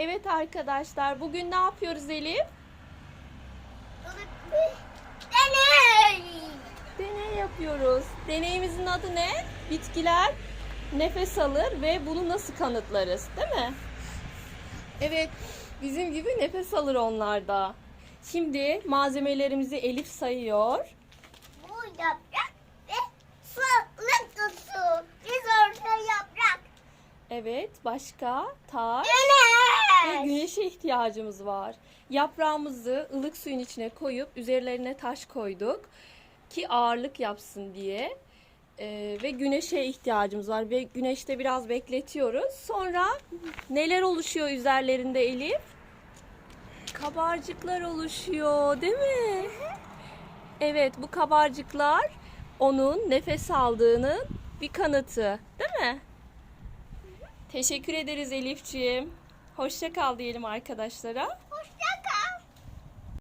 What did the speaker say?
Evet arkadaşlar bugün ne yapıyoruz Elif? Deney. Deney yapıyoruz. Deneyimizin adı ne? Bitkiler nefes alır ve bunu nasıl kanıtlarız değil mi? Evet bizim gibi nefes alır onlar da. Şimdi malzemelerimizi Elif sayıyor. Bu yaprak ve sulak tutu. Biz orta yaprak. Evet başka taş Güneş. Güneşe ihtiyacımız var. Yaprağımızı ılık suyun içine koyup üzerlerine taş koyduk ki ağırlık yapsın diye. Ee, ve güneşe ihtiyacımız var ve güneşte biraz bekletiyoruz. Sonra neler oluşuyor üzerlerinde Elif? Kabarcıklar oluşuyor, değil mi? Evet, bu kabarcıklar onun nefes aldığının bir kanıtı, değil mi? Teşekkür ederiz Elifciğim. Hoşça kal diyelim arkadaşlara.